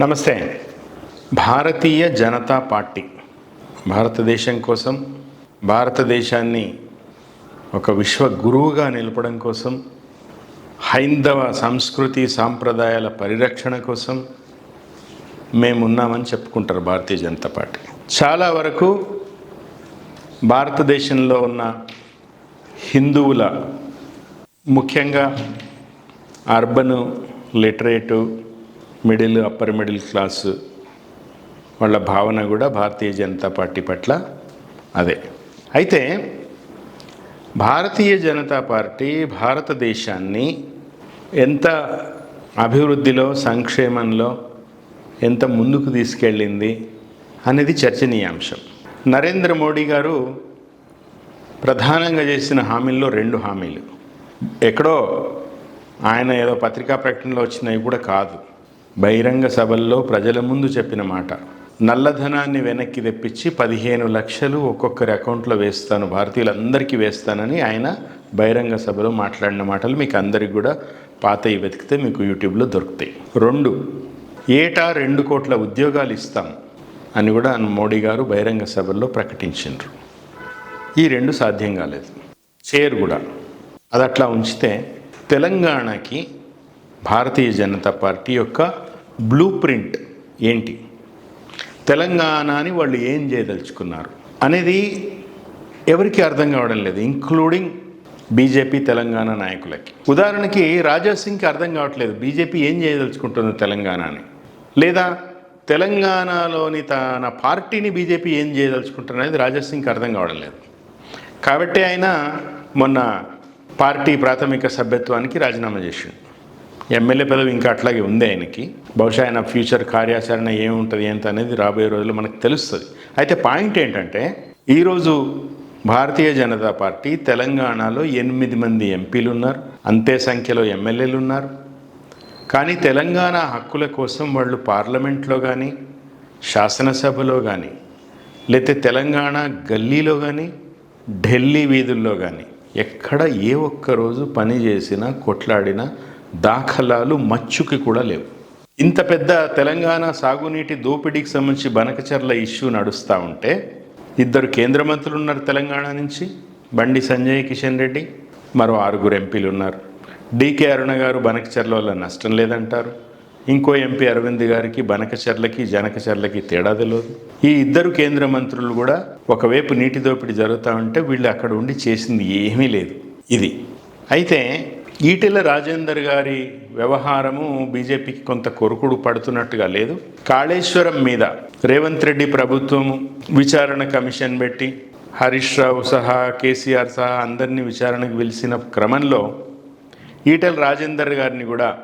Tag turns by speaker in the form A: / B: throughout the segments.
A: నమస్తే. భారతీయ జనతా పార్టీ భారతదేశం కోసం భారతదేశాన్ని ఒక విశ్వ గురువుగా నిలపడం కోసం హైందవ సంస్కృతి సాంప్రదాయాల పరిరక్షణ కోసం మేమున్నామని చెప్పుకుంటారు భారతీయ జనతా పార్టీ. చాలా వరకు భారతదేశంలో ఉన్న హిందువుల ముఖ్యంగా urban literate middle upper middle class వాళ్ళ భావన కూడా భారతీయ జనతా పార్టీ పట్ల అదే. అయితే భారతీయ జనతా పార్టీ భారతదేశాన్ని ఎంత అభివృద్ధిలో సంక్షేమంలో ఎంత ముందుకు తీసుకెళ్ళింది అనేది చర్చనీయాంశం. నరేంద్ర మోడీ గారు ప్రధానంగా చేసిన హామీల్లో రెండు హామీలు. ఎక్కడో ఆయన ఏదో పత్రికా ప్రకటనలో వచ్చినవి కూడా కాదు. బహిరంగ సభల్లో ప్రజల ముందు చెప్పిన మాట. నల్లధనాన్ని వెనక్కి తెప్పించి పదిహేను లక్షలు ఒక్కొక్కరి అకౌంట్లో వేస్తాను భారతీయులందరికీ వేస్తానని ఆయన బహిరంగ సభలో మాట్లాడిన మాటలు మీకు అందరికి కూడా పాతవి వెతికితే మీకు యూట్యూబ్లో దొరుకుతాయి. రెండు ఏటా రెండు కోట్ల ఉద్యోగాలు ఇస్తాం అని కూడా మోడీ గారు బహిరంగ సభల్లో ప్రకటించారు ఈ రెండు సాధ్యం కాలేదు. చేయరు కూడా. అది అట్లా ఉంచితే తెలంగాణకి భారతీయ జనతా పార్టీ యొక్క బ్లూ ప్రింట్ ఏంటి? తెలంగాణని వాళ్ళు ఏం చేయదలుచుకున్నారు అనేది ఎవరికి అర్థం కావడం లేదు ఇంక్లూడింగ్ బీజేపీ తెలంగాణ నాయకులకి. ఉదాహరణకి రాజా సింగ్కి అర్థం కావట్లేదు బీజేపీ ఏం చేయదలుచుకుంటుంది తెలంగాణని. లేదా తెలంగాణలోని తన పార్టీని బీజేపీ ఏం చేయదలుచుకుంటుంది రాజాసింగ్కి రాజా సింగ్కి అర్థం కావడం లేదు. కాబట్టి ఆయన మొన్న పార్టీ ప్రాథమిక సభ్యత్వానికి రాజీనామా చేసిండు. ఎమ్మెల్యే పదవి ఇంకా అట్లాగే ఉంది ఆయనకి. బహుశా ఆయన ఫ్యూచర్ కార్యాచరణ ఏముంటుంది ఎంత అనేది రాబోయే రోజుల్లో మనకు తెలుస్తుంది. అయితే పాయింట్ ఏంటంటే ఈరోజు భారతీయ జనతా పార్టీ తెలంగాణలో ఎనిమిది మంది ఎంపీలు ఉన్నారు అంతే సంఖ్యలో ఎమ్మెల్యేలు ఉన్నారు కానీ తెలంగాణ హక్కుల కోసం వాళ్ళు పార్లమెంట్లో కానీ శాసనసభలో కానీ లేతే తెలంగాణ గల్లీలో కానీ ఢిల్లీ వీధుల్లో కానీ ఎక్కడ ఏ ఒక్క రోజు పని చేసినా కొట్లాడినా దాఖలాలు మచ్చుకి కూడా లేవు. ఇంత పెద్ద తెలంగాణ సాగునీటి దోపిడీకి సంబంధించి బనకచర్ల ఇష్యూ నడుస్తూ ఉంటే ఇద్దరు కేంద్ర మంత్రులు ఉన్నారు తెలంగాణ నుంచి బండి సంజయ్ కిషన్ రెడ్డి మరో ఆరుగురు ఎంపీలు ఉన్నారు. డీకే అరుణ గారు బనకచర్ల వల్ల నష్టం లేదంటారు. ఇంకో ఎంపీ అరవింద్ గారికి బనకచర్లకి జనకచర్లకి తేడా తెలియదు ఈ ఇద్దరు కేంద్ర మంత్రులు కూడా ఒకవైపు నీటి దోపిడీ జరుగుతూ ఉంటే వీళ్ళు అక్కడ ఉండి చేసింది ఏమీ లేదు. ఇది. అయితే ఈటెల రాజేందర్ గారి వ్యవహారము బీజేపీకి కొంత కొరుకుడు పడుతున్నట్టుగా లేదు. కాళేశ్వరం మీద రేవంత్ రెడ్డి ప్రభుత్వం విచారణ కమిషన్ పెట్టి హరీష్ రావు సహా కేసీఆర్ సహా అందరినీ విచారణకు పిలిచిన క్రమంలో ఈటెల రాజేందర్ గారిని కూడా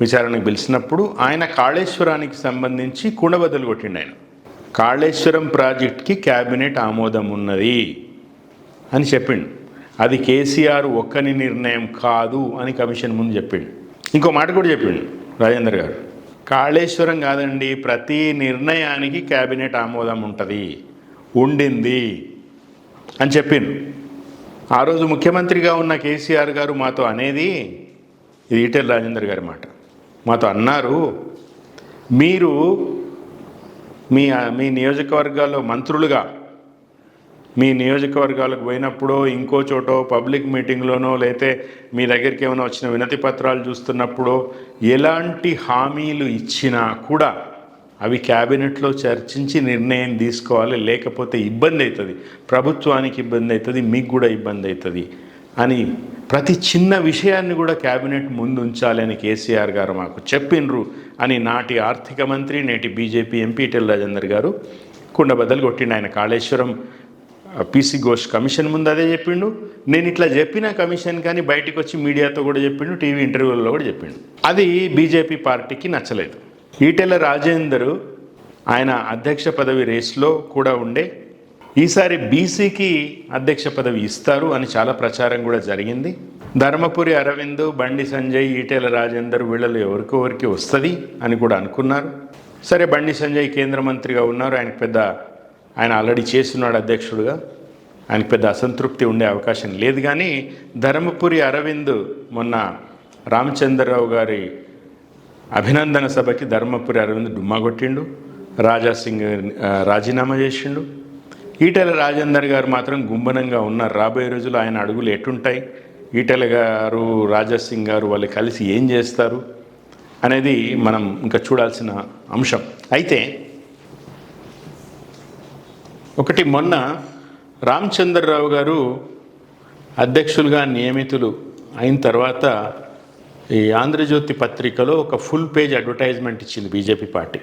A: విచారణకు పిలిచినప్పుడు ఆయన కాళేశ్వరానికి సంబంధించి కుండబద్దలు కొట్టిండు ఆయన. కాళేశ్వరం ప్రాజెక్ట్కి క్యాబినెట్ ఆమోదం ఉన్నది అని చెప్పిండు. అది కేసీఆర్ ఒక్కని నిర్ణయం కాదు అని కమిషన్ ముందు చెప్పిండు. ఇంకో మాట కూడా చెప్పిండు రాజేందర్ గారు. కాళేశ్వరం కాదండి ప్రతి నిర్ణయానికి క్యాబినెట్ ఆమోదం ఉంటుంది ఉండింది అని చెప్పిండు. ఆ రోజు ముఖ్యమంత్రిగా ఉన్న కేసీఆర్ గారు మాతో అనేది ఇది ఈటెల్ రాజేందర్ గారి మాట. మాతో అన్నారు మీరు మీ మీ నియోజకవర్గాల్లో మంత్రులుగా మీ నియోజకవర్గాలకు పోయినప్పుడో ఇంకో చోటో పబ్లిక్ మీటింగ్లోనో లేతే మీ దగ్గరికి ఏమైనా వచ్చిన వినతి పత్రాలు చూస్తున్నప్పుడో ఎలాంటి హామీలు ఇచ్చినా కూడా అవి క్యాబినెట్లో చర్చించి నిర్ణయం తీసుకోవాలి. లేకపోతే ఇబ్బంది అవుతుంది. ప్రభుత్వానికి ఇబ్బంది అవుతుంది. మీకు కూడా ఇబ్బంది అవుతుంది అని ప్రతి చిన్న విషయాన్ని కూడా క్యాబినెట్ ముందు ఉంచాలి అని కేసీఆర్ గారు మాకు చెప్పిండ్రు అని నాటి ఆర్థిక మంత్రి నేటి బీజేపీ ఎంపీ టెల్ రాజేందర్ గారు కుండబద్దలు కొట్టిండు ఆయన కాళేశ్వరం పీసీ ఘోష్ కమిషన్ ముందు అదే చెప్పిండు. నేను ఇట్లా చెప్పిన కమిషన్ కానీ బయటకు వచ్చి మీడియాతో కూడా చెప్పిండు టీవీ ఇంటర్వ్యూల్లో కూడా చెప్పిండు. అది బీజేపీ పార్టీకి నచ్చలేదు. ఈటెల రాజేందర్ ఆయన అధ్యక్ష పదవి రేస్లో కూడా ఉండే ఈసారి బీసీకి అధ్యక్ష పదవి ఇస్తారు అని చాలా ప్రచారం కూడా జరిగింది. ధర్మపురి అరవింద్ బండి సంజయ్ ఈటెల రాజేందర్ వీళ్ళలో ఎవరికొవరికి వస్తుంది అని కూడా అనుకున్నారు. సరే బండి సంజయ్ కేంద్ర మంత్రిగా ఉన్నారు. ఆయనకు పెద్ద ఆయన ఆల్రెడీ చేస్తున్నాడు అధ్యక్షుడుగా. ఆయనకు పెద్ద అసంతృప్తి ఉండే అవకాశం లేదు కానీ ధర్మపురి అరవింద్ మొన్న రామచంద్రరావు గారి అభినందన సభకి ధర్మపురి అరవింద్ డుమ్మా కొట్టిండు. రాజా సింగ్ రాజీనామా చేసిండు. ఈటెల రాజేందర్ గారు మాత్రం గుంబనంగా ఉన్నారు. రాబోయే రోజులు ఆయన అడుగులు ఎటుంటాయి. ఈటెల గారు రాజా సింగ్ గారు వాళ్ళు కలిసి ఏం చేస్తారు అనేది మనం ఇంకా చూడాల్సిన అంశం. అయితే ఒకటి మొన్న రామచంద్రరావు గారు అధ్యక్షులుగా నియమితులు అయిన తర్వాత ఈ ఆంధ్రజ్యోతి పత్రికలో ఒక ఫుల్ పేజ్ అడ్వర్టైజ్మెంట్ ఇచ్చింది బీజేపీ పార్టీ.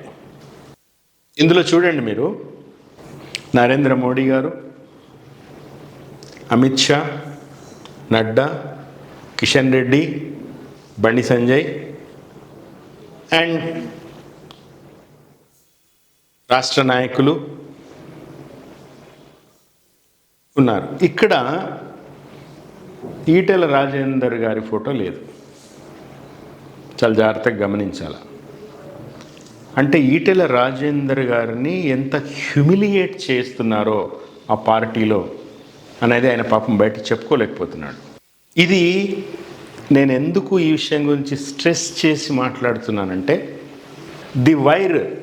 A: ఇందులో చూడండి మీరు. నరేంద్ర మోడీ గారు అమిత్ షా నడ్డా కిషన్ రెడ్డి బండి సంజయ్ అండ్ రాష్ట్ర నాయకులు ఉన్నారు. ఇక్కడ ఈటెల రాజేందర్ గారి ఫోటో లేదు. చాలా జాగ్రత్తగా గమనించాల. అంటే ఈటెల రాజేందర్ గారిని ఎంత హ్యూమిలియేట్ చేస్తున్నారో ఆ పార్టీలో అనేది ఆయన పాపం బయట చెప్పుకోలేకపోతున్నాడు. ఇది నేను ఎందుకు ఈ విషయం గురించి స్ట్రెస్ చేసి మాట్లాడుతున్నానంటే ది వైర్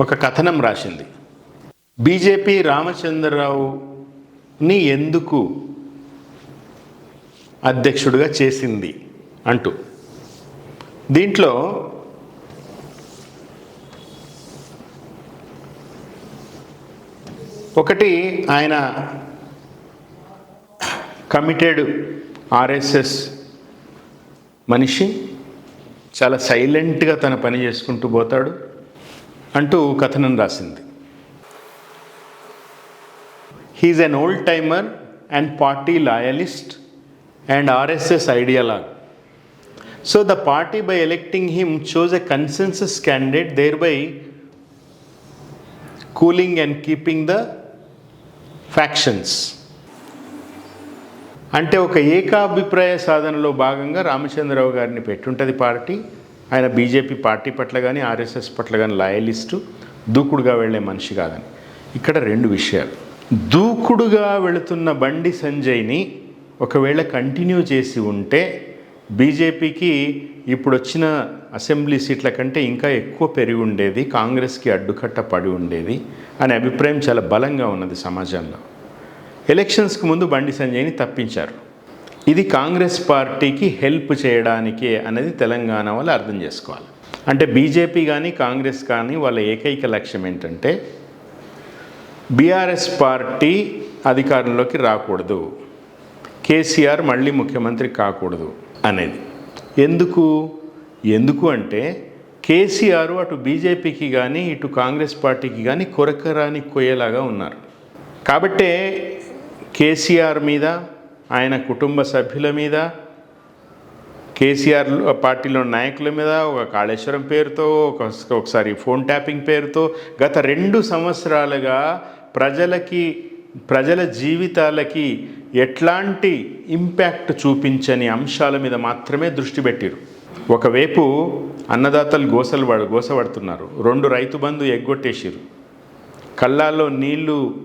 A: ఒక కథనం రాసింది. బీజేపీ రామచంద్రరావుని ఎందుకు అధ్యక్షుడిగా చేసింది అంటూ. దీంట్లో ఒకటి ఆయన కమిటెడ్ ఆర్ఎస్ఎస్ మనిషి చాలా సైలెంట్గా తన పని చేసుకుంటూ పోతాడు అంటూ కథనం రాసింది. He's an old timer and party loyalist and RSS ideologue so the party by electing him chose a consensus candidate thereby cooling and keeping the factions అంటే ఒక ఏకాభిప్రాయ సాధనలో భాగంగా రామచంద్రరావు గారిని పెట్టుంటుంది పార్టీ. ఆయన బీజేపీ పార్టీ పట్ల కానీ ఆర్ఎస్ఎస్ పట్ల కానీ లాయలిస్టు దూకుడుగా వెళ్ళే మనిషి కాదని. ఇక్కడ రెండు విషయాలు. దూకుడుగా వెళుతున్న బండి సంజయ్ని ఒకవేళ కంటిన్యూ చేసి ఉంటే బీజేపీకి ఇప్పుడు వచ్చిన అసెంబ్లీ సీట్ల కంటే ఇంకా ఎక్కువ పెరిగి ఉండేది కాంగ్రెస్కి అడ్డుకట్ట పడి ఉండేది అనే అభిప్రాయం చాలా బలంగా ఉన్నది సమాజంలో. ఎలక్షన్స్కి ముందు బండి సంజయ్ని తప్పించారు. ఇది కాంగ్రెస్ పార్టీకి హెల్ప్ చేయడానికే అనేది తెలంగాణ వాళ్ళు అర్థం చేసుకోవాలి. అంటే బీజేపీ కానీ కాంగ్రెస్ కానీ వాళ్ళ ఏకైక లక్ష్యం ఏంటంటే బీఆర్ఎస్ పార్టీ అధికారంలోకి రాకూడదు. కేసీఆర్ మళ్ళీ ముఖ్యమంత్రి కాకూడదు అనేది. ఎందుకు? ఎందుకు అంటే కేసీఆర్ అటు బీజేపీకి కానీ ఇటు కాంగ్రెస్ పార్టీకి కానీ కొరకరాని కొయ్యేలాగా ఉన్నారు. కాబట్టే కేసీఆర్ మీద ఆయన కుటుంబ సభ్యుల మీద కేసీఆర్ పార్టీలో నాయకుల మీద ఒక కాళేశ్వరం పేరుతో ఒక ఒకసారి ఫోన్ ట్యాపింగ్ పేరుతో గత రెండు సంవత్సరాలుగా ప్రజలకి ప్రజల జీవితాలకి ఎట్లాంటి ఇంపాక్ట్ చూపించని అంశాల మీద మాత్రమే దృష్టి పెట్టారు. ఒకవైపు అన్నదాతలు గోసలు వాడు గోసపడుతున్నారు. రెండు రైతు బంధు ఎగ్గొట్టేసిరు కళ్ళాల్లో నీళ్ళు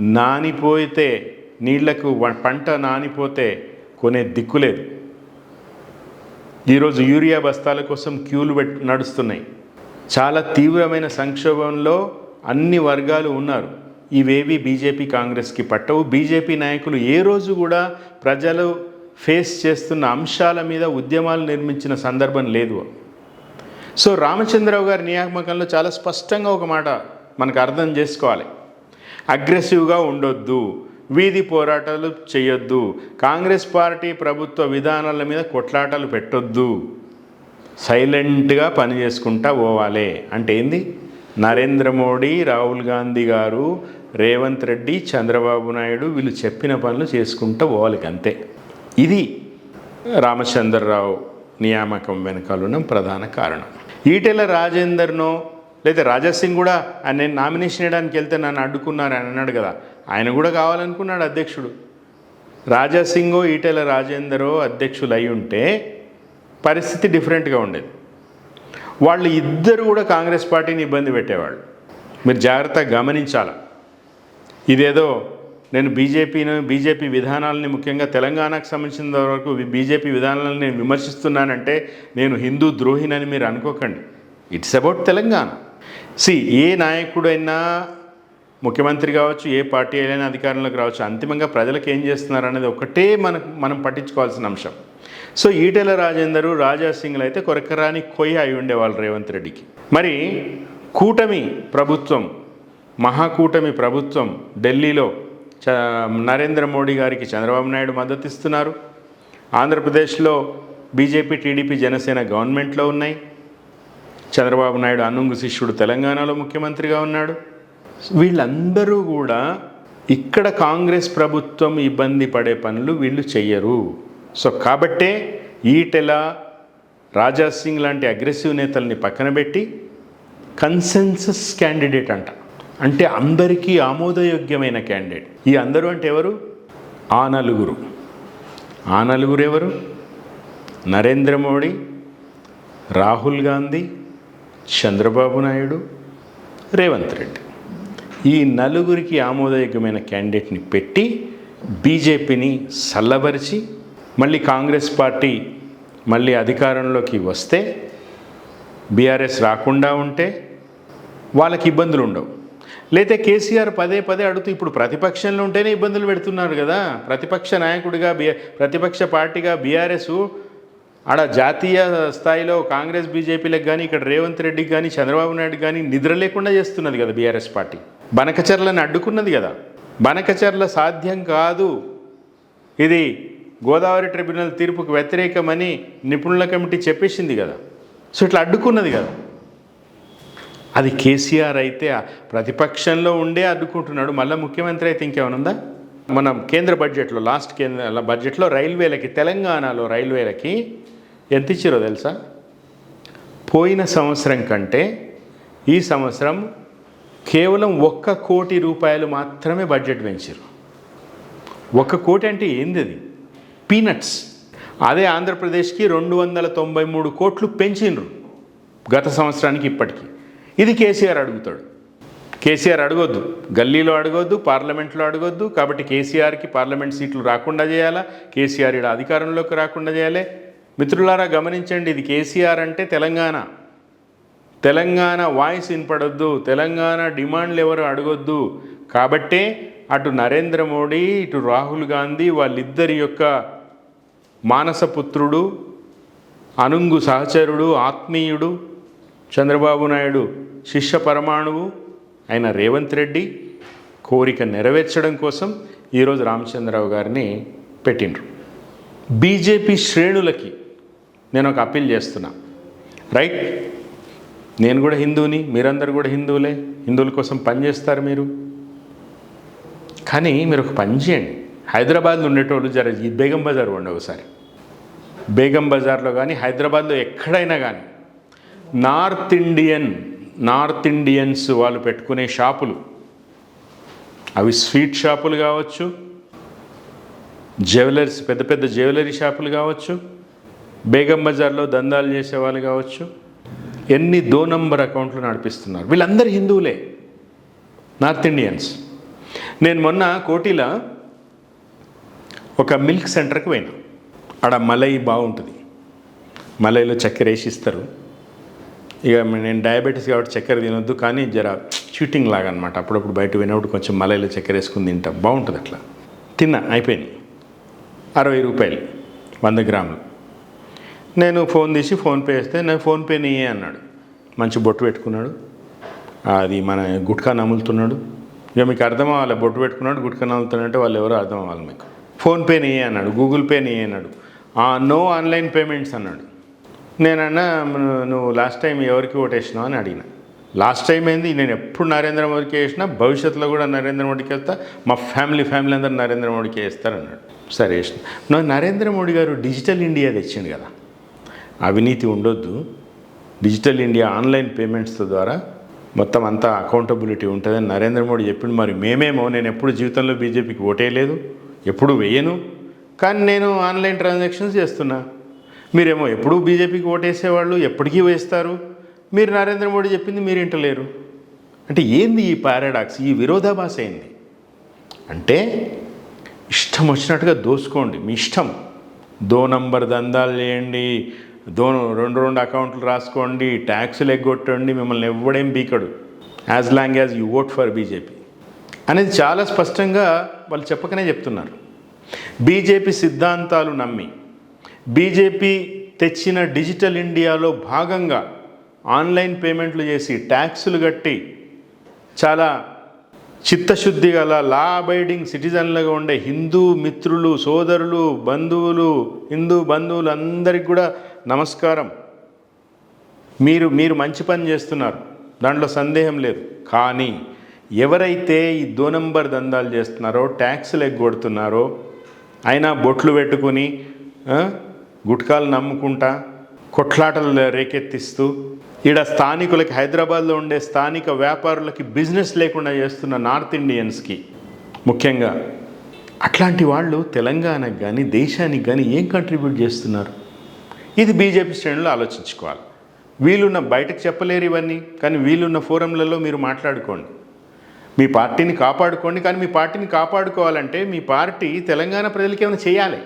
A: నానిపోతే నీళ్ళకు పంట నానిపోతే కొనే దిక్కులేదు ఈరోజు యూరియా బస్తాల కోసం క్యూలు పెట్ నడుస్తున్నాయి. చాలా తీవ్రమైన సంక్షోభంలో అన్ని వర్గాలు ఉన్నారు. ఇవేవి బీజేపీ కాంగ్రెస్కి పట్టవు. బీజేపీ నాయకులు ఏ రోజు కూడా ప్రజలు ఫేస్ చేస్తున్న అంశాల మీద ఉద్యమాలు నిర్మించిన సందర్భం లేదు. సో రామచంద్రరావు గారి నియామకంలో చాలా స్పష్టంగా ఒక మాట మనకు అర్థం చేసుకోవాలి. అగ్రెసివ్గా ఉండొద్దు. వీధి పోరాటాలు చేయొద్దు కాంగ్రెస్ పార్టీ ప్రభుత్వ విధానాల మీద కొట్లాటలు పెట్టొద్దు. సైలెంట్గా పని చేసుకుంటా పోవాలి. అంటే ఏంది? నరేంద్ర మోడీ రాహుల్ గాంధీ గారు రేవంత్ రెడ్డి చంద్రబాబు నాయుడు వీళ్ళు చెప్పిన పనులు చేసుకుంటూ పోవాలి అంతే. ఇది రామచంద్రరావు నియామకం వెనకాలన్న ప్రధాన కారణం. ఈటెల రాజేందర్నో లేదా రాజాసింగ్ కూడా ఆయన నేను నామినేషన్ వేయడానికి వెళ్తే నన్ను అడ్డుకున్నారు అని అన్నాడు కదా. ఆయన కూడా కావాలనుకున్నాడు అధ్యక్షుడు. రాజాసింగో ఈటెల రాజేందరో అధ్యక్షులు అయి ఉంటే పరిస్థితి డిఫరెంట్గా ఉండేది. వాళ్ళు ఇద్దరు కూడా కాంగ్రెస్ పార్టీని ఇబ్బంది పెట్టేవాళ్ళు. మీరు జాగ్రత్తగా గమనించాలా? ఇదేదో నేను బీజేపీని బీజేపీ విధానాలని ముఖ్యంగా తెలంగాణకు సంబంధించిన వరకు బీజేపీ విధానాలను నేను విమర్శిస్తున్నానంటే నేను హిందూ ద్రోహినని మీరు అనుకోకండి. It's about Telangana. సి ఏ నాయకుడైనా ముఖ్యమంత్రి కావచ్చు ఏ పార్టీ అయినా అధికారంలోకి రావచ్చు అంతిమంగా ప్రజలకు ఏం చేస్తున్నారు అనేది ఒకటే మనకు మనం పట్టించుకోవాల్సిన అంశం. సో ఈటెల రాజేందరు రాజా సింగ్లు అయితే కొరకరాని కొయ్య అయి ఉండేవాళ్ళు రేవంత్ రెడ్డికి. మరి కూటమి ప్రభుత్వం మహాకూటమి ప్రభుత్వం ఢిల్లీలో చ నరేంద్ర మోడీ గారికి చంద్రబాబు నాయుడు మద్దతు ఇస్తున్నారు ఆంధ్రప్రదేశ్లో బీజేపీ టీడీపీ జనసేన గవర్నమెంట్లో ఉన్నాయి. చంద్రబాబు నాయుడు అనుంగు శిష్యుడు తెలంగాణలో ముఖ్యమంత్రిగా ఉన్నాడు. వీళ్ళందరూ కూడా ఇక్కడ కాంగ్రెస్ ప్రభుత్వం ఇబ్బంది పడే పనులు వీళ్ళు చెయ్యరు. సో కాబట్టే ఈటెల రాజా సింగ్ లాంటి అగ్రెసివ్ నేతల్ని పక్కన పెట్టి కన్సెన్సస్ క్యాండిడేట్ అంట. అంటే అందరికీ ఆమోదయోగ్యమైన క్యాండిడేట్. ఈ అందరూ అంటే ఎవరు? ఆ నలుగురు. ఆ నలుగురు ఎవరు? నరేంద్ర మోడీ రాహుల్ గాంధీ చంద్రబాబు నాయుడు రేవంత్ రెడ్డి. ఈ నలుగురికి ఆమోదయోగ్యమైన క్యాండిడేట్ని పెట్టి బీజేపీని చల్లబరిచి మళ్ళీ కాంగ్రెస్ పార్టీ మళ్ళీ అధికారంలోకి వస్తే బీఆర్ఎస్ రాకుండా ఉంటే వాళ్ళకి ఇబ్బందులు ఉండవు లేతే కేసీఆర్ పదే పదే అడుగుతూ ఇప్పుడు ప్రతిపక్షంలో ఉంటేనే ఇబ్బందులు పెడుతున్నారు కదా. ప్రతిపక్ష నాయకుడిగా బి ప్రతిపక్ష పార్టీగా బీఆర్ఎస్ ఆడ జాతీయ స్థాయిలో కాంగ్రెస్ బీజేపీలకు కానీ ఇక్కడ రేవంత్ రెడ్డికి కానీ చంద్రబాబు నాయుడు కానీ నిద్ర లేకుండా చేస్తున్నది కదా బీఆర్ఎస్ పార్టీ. బనకచర్లను అడ్డుకున్నది కదా. బనకచర్ల సాధ్యం కాదు. ఇది గోదావరి ట్రిబ్యునల్ తీర్పుకు వ్యతిరేకమని నిపుణుల కమిటీ చెప్పేసింది కదా. సో ఇట్లా అడ్డుకున్నది కదా. అది కేసీఆర్ అయితే ప్రతిపక్షంలో ఉండే అడ్డుకుంటున్నాడు. మళ్ళీ ముఖ్యమంత్రి అయితే ఇంకేమైనా ఉందా? మనం కేంద్ర బడ్జెట్లో లాస్ట్ కేంద్ర బడ్జెట్లో రైల్వేలకి తెలంగాణలో రైల్వేలకి ఎంత ఇచ్చారో తెలుసా? పోయిన సంవత్సరం కంటే ఈ సంవత్సరం కేవలం ఒక్క కోటి రూపాయలు మాత్రమే బడ్జెట్ పెంచారు ఒక్క కోటి అంటే ఏంది అది? పీనట్స్. అదే ఆంధ్రప్రదేశ్కి రెండు వందల తొంభై మూడు కోట్లు పెంచిండ్రు గత సంవత్సరానికి ఇప్పటికి. ఇది కేసీఆర్ అడుగుతాడు. కేసీఆర్ అడగొద్దు. గల్లీలో అడగొద్దు పార్లమెంట్లో అడగొద్దు. కాబట్టి కేసీఆర్కి పార్లమెంట్ సీట్లు రాకుండా చేయాలా? కేసీఆర్ ఇక్కడ అధికారంలోకి రాకుండా చేయాలి? మిత్రులారా గమనించండి ఇది కేసీఆర్ అంటే తెలంగాణ. తెలంగాణ వాయిస్ వినపడొద్దు. తెలంగాణ డిమాండ్లు ఎవరు అడగొద్దు? కాబట్టే అటు నరేంద్ర మోడీ ఇటు రాహుల్ గాంధీ వాళ్ళిద్దరి యొక్క మానసపుత్రుడు అనుంగు సహచరుడు ఆత్మీయుడు చంద్రబాబు నాయుడు శిష్య పరమాణువు అయిన రేవంత్ రెడ్డి కోరిక నెరవేర్చడం కోసం ఈరోజు రామచంద్రరావు గారిని పెట్టిండ్రు. బీజేపీ శ్రేణులకి నేను ఒక అప్పీల్ చేస్తున్నా. రైట్? నేను కూడా హిందువుని మీరందరూ కూడా హిందువులే. హిందువుల కోసం పనిచేస్తారు మీరు. కానీ మీరు ఒక పని చేయండి. హైదరాబాద్లో ఉండేటోళ్ళు జర ఈ బేగం బజార్ ఉండే ఒకసారి. బేగం బజార్లో కానీ హైదరాబాద్లో ఎక్కడైనా కానీ నార్త్ ఇండియన్ నార్త్ ఇండియన్స్ వాళ్ళు పెట్టుకునే షాపులు. అవి స్వీట్ షాపులు కావచ్చు జ్యువెలర్స్ పెద్ద పెద్ద జ్యువెలరీ షాపులు కావచ్చు బేగం బజార్లో దందాలు చేసేవాళ్ళు కావచ్చు ఎన్ని దో నంబర్ అకౌంట్లు నడిపిస్తున్నారు. వీళ్ళందరూ హిందువులే నార్త్ ఇండియన్స్. నేను మొన్న కోటిలో ఒక మిల్క్ సెంటర్కి పోయినా. ఆడ మలై బాగుంటుంది. మలైలో చక్కెర వేసి ఇస్తారు. ఇక నేను డయాబెటీస్ కాబట్టి చక్కెర తినొద్దు కానీ జర చీటింగ్ లాగా అనమాట అప్పుడప్పుడు బయట పోయినప్పుడు కొంచెం మలైలో చక్కెర వేసుకుని తింటాం. బాగుంటుంది అట్లా. తిన్నా అయిపోయింది. అరవై రూపాయలు వంద గ్రాములు. నేను ఫోన్ తీసి ఫోన్పే వేస్తే నేను ఫోన్పే నీయే అన్నాడు. మంచి బొట్టు పెట్టుకున్నాడు. అది మన గుట్కా నములుతున్నాడు. ఇక మీకు అర్థం అవ్వాలి? బొట్టు పెట్టుకున్నాడు గుట్కా నములుతున్నాడంటే వాళ్ళు ఎవరో అర్థం అవ్వాలి మీకు. ఫోన్పే నీయే అన్నాడు గూగుల్ పే నీయే అన్నాడు. నో ఆన్లైన్ పేమెంట్స్ అన్నాడు. నేనన్నా "నువ్వు- లాస్ట్ టైం ఎవరికి ఓటేసినావు అని అడిగిన. లాస్ట్ టైం ఏంది? నేను ఎప్పుడు నరేంద్ర మోడీకి వేసినా భవిష్యత్తులో కూడా నరేంద్ర మోడీకి వేస్తా మా ఫ్యామిలీ ఫ్యామిలీ అందరూ నరేంద్ర మోడీకి వేస్తారన్నాడు సరే వేసిన. నువ్వు నరేంద్ర మోడీ గారు డిజిటల్ ఇండియా తెచ్చిండు కదా. అవినీతి ఉండొద్దు. డిజిటల్ ఇండియా ఆన్లైన్ పేమెంట్స్ ద్వారా మొత్తం అంతా అకౌంటబిలిటీ ఉంటుందని నరేంద్ర మోడీ చెప్పిండు. మరి మేమేమో నేను ఎప్పుడు జీవితంలో బీజేపీకి ఓటేయలేదు ఎప్పుడు వేయను కానీ నేను ఆన్లైన్ ట్రాన్సాక్షన్స్ చేస్తున్నా. మీరేమో ఎప్పుడు బీజేపీకి ఓటేసేవాళ్ళు ఎప్పటికీ వేస్తారు. మీరు నరేంద్ర మోడీ చెప్పింది మీరు వింటలేరు. అంటే ఏంది ఈ పారాడాక్స్ ఈ విరోధాభాస ఏంది? అంటే ఇష్టం వచ్చినట్టుగా దోసుకోండి మీ ఇష్టం. దో నంబర్ దందాలు చేయండి దో రెండు రెండు అకౌంట్లు రాసుకోండి ట్యాక్సులు ఎగ్గొట్టండి మిమ్మల్ని ఎవ్వడేం బీకడు. As long as you vote for BJP. అనేది చాలా స్పష్టంగా వాళ్ళు చెప్పకనే చెప్తున్నారు. బీజేపీ సిద్ధాంతాలు నమ్మి బీజేపీ తెచ్చిన డిజిటల్ ఇండియాలో భాగంగా ఆన్లైన్ పేమెంట్లు చేసి ట్యాక్సులు కట్టి చాలా చిత్తశుద్ధి గల లా అబైడింగ్ సిటిజన్లుగా ఉండే హిందూ మిత్రులు సోదరులు బంధువులు హిందూ బంధువులు అందరికి కూడా నమస్కారం. మీరు మీరు మంచి పని చేస్తున్నారు. దాంట్లో సందేహం లేదు. కానీ ఎవరైతే ఈ దో నంబర్ దందాలు చేస్తున్నారో ట్యాక్సులు ఎగ్గొడుతున్నారో అయినా బొట్లు పెట్టుకుని గుట్కాలు నమ్ముకుంటా కొట్లాటలు రేకెత్తిస్తూ ఈడ స్థానికులకి హైదరాబాద్లో ఉండే స్థానిక వ్యాపారులకి బిజినెస్ లేకుండా చేస్తున్న నార్త్ ఇండియన్స్కి ముఖ్యంగా అట్లాంటి వాళ్ళు తెలంగాణకు కానీ దేశానికి కానీ ఏం కంట్రిబ్యూట్ చేస్తున్నారు? ఇది బీజేపీ శ్రేణులు ఆలోచించుకోవాలి. వీలున్న బయటకు చెప్పలేరు ఇవన్నీ కానీ వీలున్న ఫోరంలలో మీరు మాట్లాడుకోండి. మీ పార్టీని కాపాడుకోండి కానీ మీ పార్టీని కాపాడుకోవాలంటే మీ పార్టీ తెలంగాణ ప్రజలకి ఏమైనా చేయాలి.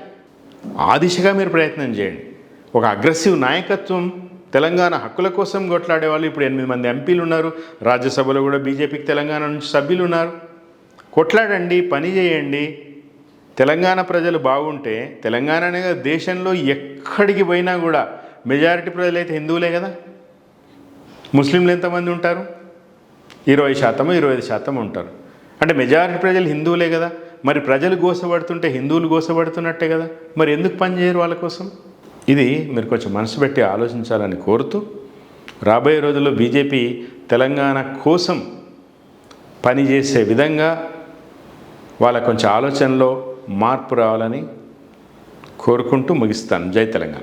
A: ఆ దిశగా మీరు ప్రయత్నం చేయండి. ఒక అగ్రెసివ్ నాయకత్వం తెలంగాణ హక్కుల కోసం కొట్లాడే వాళ్ళు ఇప్పుడు ఎనిమిది మంది ఎంపీలు ఉన్నారు. రాజ్యసభలో కూడా బీజేపీకి తెలంగాణ నుంచి సభ్యులు ఉన్నారు. కొట్లాడండి పని చేయండి. తెలంగాణ ప్రజలు బాగుంటే తెలంగాణ అనేది దేశంలో ఎక్కడికి పోయినా కూడా మెజారిటీ ప్రజలైతే హిందువులే కదా. ముస్లింలు ఎంతమంది ఉంటారు? ఇరవై శాతం ఇరవై ఐదు శాతం ఉంటారు. అంటే మెజారిటీ ప్రజలు హిందువులే కదా. మరి ప్రజలు గోసపడుతుంటే హిందువులు గోసపడుతున్నట్టే కదా? మరి ఎందుకు పని చేయరు వాళ్ళ కోసం? ఇది మీరు కొంచెం మనసు పెట్టి ఆలోచించాలని కోరుతూ రాబోయే రోజుల్లో బీజేపీ తెలంగాణ కోసం పనిచేసే విధంగా వాళ్ళ కొంచెం ఆలోచనలో మార్పు రావాలని కోరుకుంటూ ముగిస్తాను. జై తెలంగాణ.